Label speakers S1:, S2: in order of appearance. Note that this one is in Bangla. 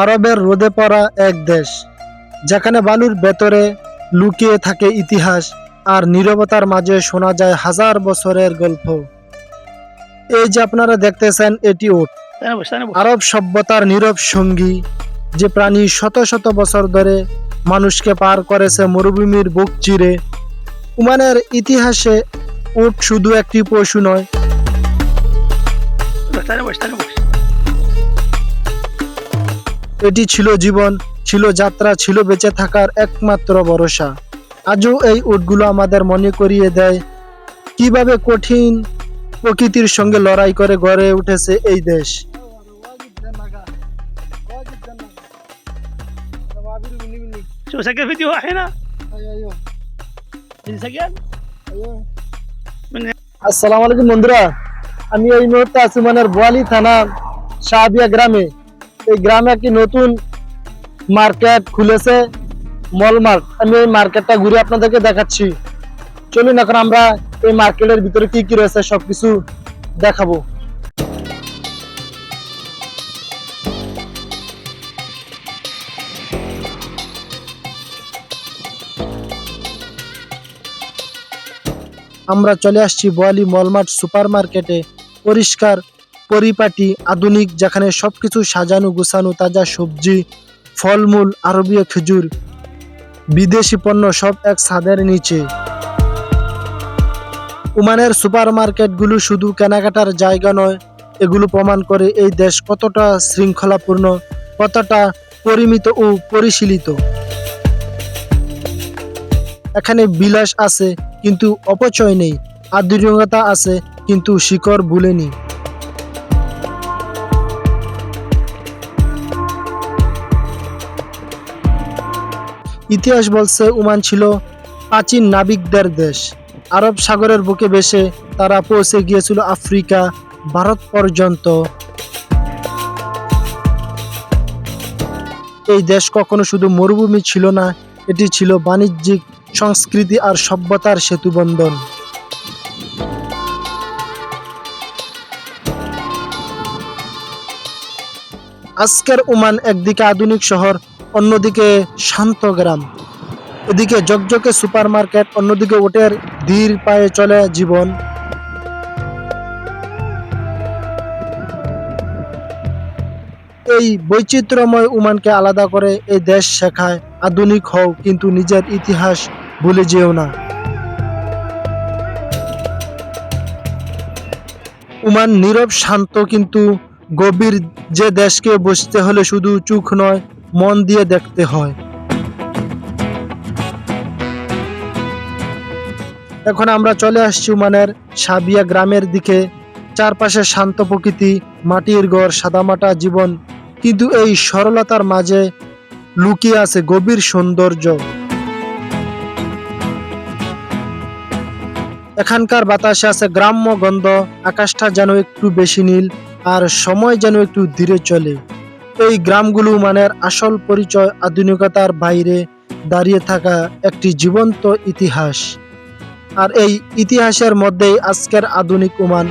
S1: আরবের রোদে পড়া এক দেশ, যেখানে বালুর ভেতরে লুকিয়ে থাকে ইতিহাস আর নীরবতার মাঝে শোনা যায় হাজার বছরের গল্প। এই যে আপনারা দেখতেছেন, এটি
S2: বস
S1: আরব সভ্যতার নীরব সঙ্গী, যে প্রাণী শত শত বছর ধরে মানুষকে পার করেছে মরুভূমির বুক চিরে। উমানের ইতিহাসে উট শুধু একটি পশু নয়। এটি ছিল জীবন ছিল যাত্রা ছিল বেঁচে থাকার একমাত্র ভরসা আজও এই উটগুলো আমাদের মনে করিয়ে দেয় কিভাবে কঠিন প্রকৃতির সঙ্গে লড়াই করে গড়ে উঠেছে এই দেশ
S2: شو سجل فيديو هنا سجل
S1: আসসালামু আলাইকুম বন্ধুরা আমি এই মুহূর্তে আছি মানের বোয়ালি থানা শাহবিয়া গ্রামে এই গ্রামে একটি নতুন মার্কেট খুলেছে মল মার্ট আমি এই মার্কেটটা ঘুরে আপনাদেরকে দেখাচ্ছি। চলুন এখন আমরা এই মার্কেটের ভিতরে কি কি রয়েছে, সবকিছু দেখাবো। আমরা চলে আসছি বোয়ালি মলমার্ট সুপার মার্কেটে পরিষ্কার পরিপাটি, আধুনিক, যেখানে সবকিছু সাজানো, গুছানো, তাজা সবজি, ফলমূল, আরবীয় খেজুর, বিদেশি পণ্য সব এক ছাদের নিচে। ওমানের সুপার মার্কেটগুলো শুধু কেনাকাটার জায়গা নয়, এগুলো প্রমাণ করে এই দেশ কতটা শৃঙ্খলাপূর্ণ, কতটা পরিমিত ও পরিশীলিত। এখানে বিলাস আছে, কিন্তু অপচয় নেই আধুনিকতা আছে, কিন্তু শিকড় ভুলেনি ইতিহাস বলছে, ওমান ছিল প্রাচীন নাবিকদের দেশ। আরব সাগরের বুকে বেসে তারা পৌঁছে গিয়েছিল আফ্রিকা, ভারত পর্যন্ত। এই দেশ কখনো শুধু মরুভূমি ছিল না, এটি ছিল বাণিজ্যিক সংস্কৃতি আর সভ্যতার সেতুবন্ধন। আজকের ওমান একদিকে আধুনিক শহর অন্যদিকে শান্ত গ্রাম। এদিকে জকজকে সুপার মার্কেট অন্যদিকে ওটের ধীর পায়ে চলে জীবন। এই বৈচিত্র্যময় উমানকে আলাদা করে এই দেশ শেখায়। আধুনিক হও, কিন্তু নিজের ইতিহাস ভুলে যেও না। উমান নীরব, শান্ত, কিন্তু গভীর যে দেশকে বসতে হলে শুধু চুখ নয় মন দিয়ে দেখতে হয়। এখন আমরা চলে আসছি উমানের সাবিয়া গ্রামের দিকে। চারপাশে শান্ত প্রকৃতি, মাটির ঘর, সাদামাটা জীবন। কিন্তু এই সরলতার মাঝে লুকিয়ে আছে গভীর সৌন্দর্য। এখানকার বাতাসে আছে গ্রাম্য গন্ধ, আকাশটা যেন একটু বেশি নীল, আর সময় যেন একটু ধীরে চলে। এই গ্রামগুলো মানের আসল পরিচয় আধুনিকতার বাইরে দাঁড়িয়ে থাকা একটি জীবন্ত ইতিহাস। আর এই ইতিহাসের মধ্যেই আজকের আধুনিক ওমান